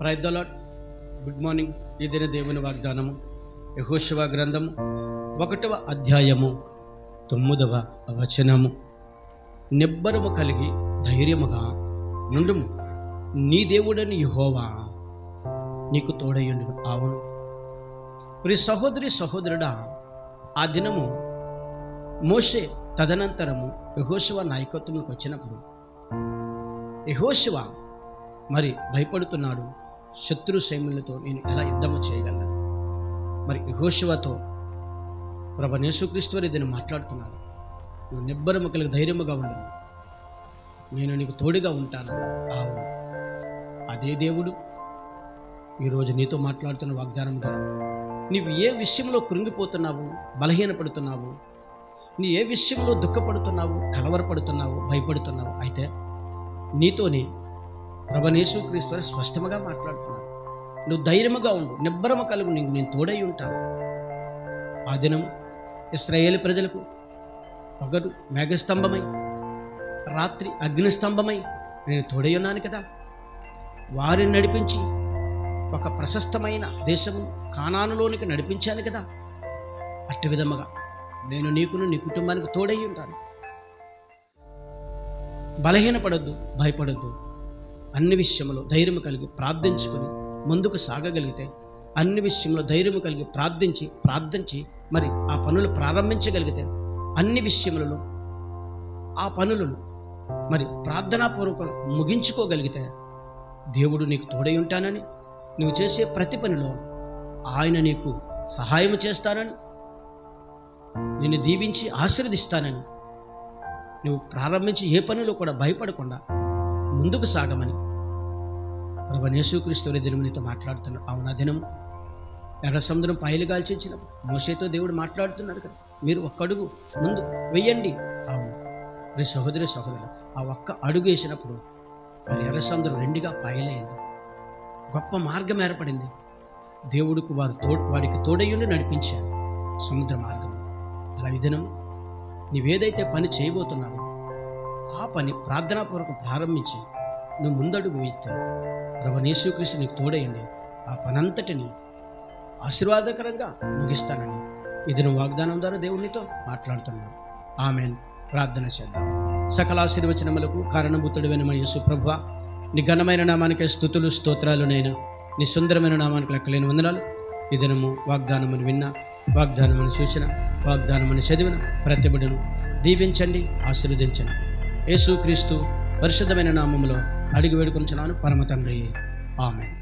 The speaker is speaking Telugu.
ప్రైదలాట్ గుడ్ మార్నింగ్ ఈ దిన దేవుని వాగ్దానము. యహోశివ గ్రంథము ఒకటవ అధ్యాయము తొమ్మిదవ వచనము. నిబ్బరము కలిగి ధైర్యముగా నుండుము. నీ దేవుడని యహోవా నీకు తోడయ్యుండు అవును ప్రి సహోదరి సహోదరుడా ఆ దినము మోషే తదనంతరము యహోశివ నాయకత్వంలోకి వచ్చినప్పుడు యహోశివ మరి భయపడుతున్నాడు. శత్రు సైన్యులతో నేను ఎలా యుద్ధము చేయగలను? మరి యహోశివతో ప్రభ యేసుక్రీస్తు వారి దీన్ని మాట్లాడుతున్నాను. నువ్వు నిబ్బరము కలిగి ధైర్యముగా ఉండు. నేను నీకు తోడుగా ఉంటాను. అవును అదే దేవుడు ఈరోజు నీతో మాట్లాడుతున్న వాగ్దానం ద్వారా నీవు ఏ విషయంలో కృంగిపోతున్నావు? బలహీనపడుతున్నావు? నీ ఏ విషయంలో దుఃఖపడుతున్నావు? కలవరపడుతున్నావు? భయపడుతున్నావు? అయితే నీతోనే ప్రభనేసు క్రీస్తు స్పష్టముగా మాట్లాడుతున్నాను నువ్వు ధైర్యముగా ఉండు నిబ్బరము కలుగు నీకు నేను తోడై ఉంటాను. ఆ దినం ఇస్రాయేల్ ప్రజలకు పగలు మేఘస్తంభమై రాత్రి అగ్నిస్తంభమై నేను తోడై ఉన్నాను కదా. వారిని నడిపించి ఒక ప్రశస్తమైన దేశము కానానులోనికి నడిపించాను కదా. అట్టి విధముగా నేను నీకును నీ కుటుంబానికి తోడై ఉంటాను. బలహీనపడొద్దు భయపడొద్దు. అన్ని విషయంలో ధైర్యం కలిగి ప్రార్థించుకొని ముందుకు సాగగలిగితే అన్ని విషయంలో ధైర్యం కలిగి ప్రార్థించి ప్రార్థించి మరి ఆ పనులు ప్రారంభించగలిగితే అన్ని విషయములలో ఆ పనులను మరి ప్రార్థనాపూర్వకం ముగించుకోగలిగితే దేవుడు నీకు తోడై ఉంటానని నువ్వు చేసే ప్రతి పనిలో ఆయన నీకు సహాయం చేస్తానని నిన్ను దీవించి ఆశీర్వదిస్తానని నువ్వు ప్రారంభించి ఏ పనిలో కూడా భయపడకుండా ముందుకు సాగమని. ప్రభు యేసుక్రీస్తు దినము నీతో మాట్లాడుతున్నాడు అవునా దినము. ఎర్ర సముద్రం పాయలు గాల్చించిన మోసేతో దేవుడు మాట్లాడుతున్నాడు కదా. మీరు ఒక్క అడుగు ముందు వెయ్యండి. అవును. రే సహోదరి సహోదరు ఆ ఒక్క అడుగు వేసినప్పుడు మరి ఎర్ర సముద్రం రెండుగా పాయలైంది. గొప్ప మార్గం ఏర్పడింది. దేవుడికి వారు తోడు వాడికి తోడయ్యుండి నడిపించారు సముద్ర మార్గం. అలా ఈ దినం నీవేదైతే పని చేయబోతున్నావో ఆ పని ప్రార్థనాపూర్వకం ప్రారంభించి. నువ్వు ముందడుగు వేస్తావు ప్రభనేశ్వకృష్ణ నీకు తోడయండి ఆ పనంతటిని ఆశీర్వాదకరంగా ముగిస్తానని ఇది నువ్వు వాగ్దానం ద్వారా దేవునితో మాట్లాడుతున్నావు ఆమెన్. ప్రార్థన చేద్దాం. సకల ఆశీర్వచనములకు కారణభూతుడు వెనుమ యేసు ప్రభు నీ ఘనమైన నామానికి స్థుతులు స్తోత్రాలునైనా నీ సుందరమైన నామానికి లెక్కలేని వందనాలు. ఈ దినము వాగ్దానమని విన్నా వాగ్దానమని సూచన వాగ్దానమని చదివిన ప్రతిభను దీవించండి ఆశీర్వదించండి. యేసుక్రీస్తు పరిశుద్ధమైన నామములో అడిగి వేడుకొంచున్నాను పరమ తండ్రి. ఆమె